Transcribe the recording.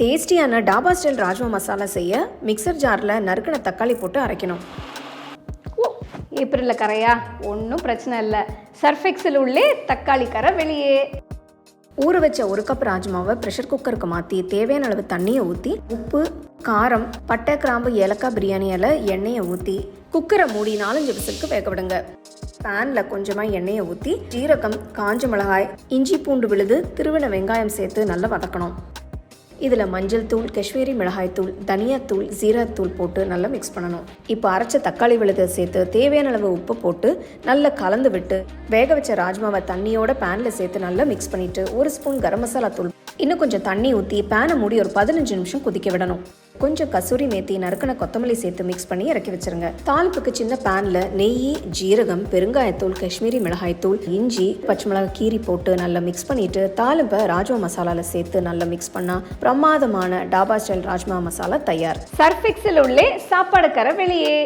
டேஸ்டியான டாபா ஸ்டைல் ராஜ்மா மசாலா செய்ய மிக்சர் ஜாரில் நறுக்கின தக்காளி போட்டு அரைக்கணும். ஏப்ரலில் கரையா? ஒன்றும் பிரச்சனை இல்லை. சர்ஃபெக்ஸில் உள்ளே தக்காளி கரை வெளியே. ஊற வச்ச ஒரு கப் ராஜ்மாவை ப்ரெஷர் குக்கருக்கு மாற்றி தேவையான அளவு தண்ணியை ஊற்றி உப்பு காரம் பட்டை கிராம்பு ஏலக்காய் பிரியாணி இலை எண்ணெயை ஊற்றி குக்கரை மூடி நாலஞ்சு விசிலுக்கு வேக விடுங்க. பேனில் கொஞ்சமாக எண்ணெயை ஊற்றி ஜீரகம் காஞ்ச மிளகாய் இஞ்சி பூண்டு விழுது திருவின வெங்காயம் சேர்த்து நல்லா வதக்கணும். இதில் மஞ்சள் தூள் காஷ்மீரி மிளகாய் தூள் தனியாத்தூள் ஜீராத்தூள் போட்டு நல்லா மிக்ஸ் பண்ணணும். இப்போ அரைச்ச தக்காளி விழுதை சேர்த்து தேவையான அளவு உப்பு போட்டு நல்லா கலந்து விட்டு வேக வச்ச ராஜ்மாவை தண்ணியோட பேனில் சேர்த்து நல்லா மிக்ஸ் பண்ணிவிட்டு ஒரு ஸ்பூன் கரம் மசாலா தூள் இன்னும் கொஞ்சம் தண்ணி ஊற்றி பேனை மூடி ஒரு பதினஞ்சு நிமிஷம் கொதிக்க விடணும். கொஞ்சம் கசூரி மேத்தி நறுக்கின கொத்தமல்லி சேர்த்து மிக்ஸ் பண்ணி இறக்கி வச்சிருங்க. தாளிப்புக்கு சின்ன பேனில் நெய் ஜீரகம் பெருங்காயத்தூள் காஷ்மீரி மிளகாய்த்தூள் இஞ்சி பச்சை மிளகாய் கீரி போட்டு நல்லா மிக்ஸ் பண்ணிட்டு தாளிப்பை ராஜ்மா மசாலாவில் சேர்த்து நல்லா மிக்ஸ் பண்ணால் பிரமாதமான டாபா ஸ்டைல் ராஜ்மா மசாலா தயார். சர்ஃபிக்ஸில் உள்ளே சாப்பாடு கரை வெளியே.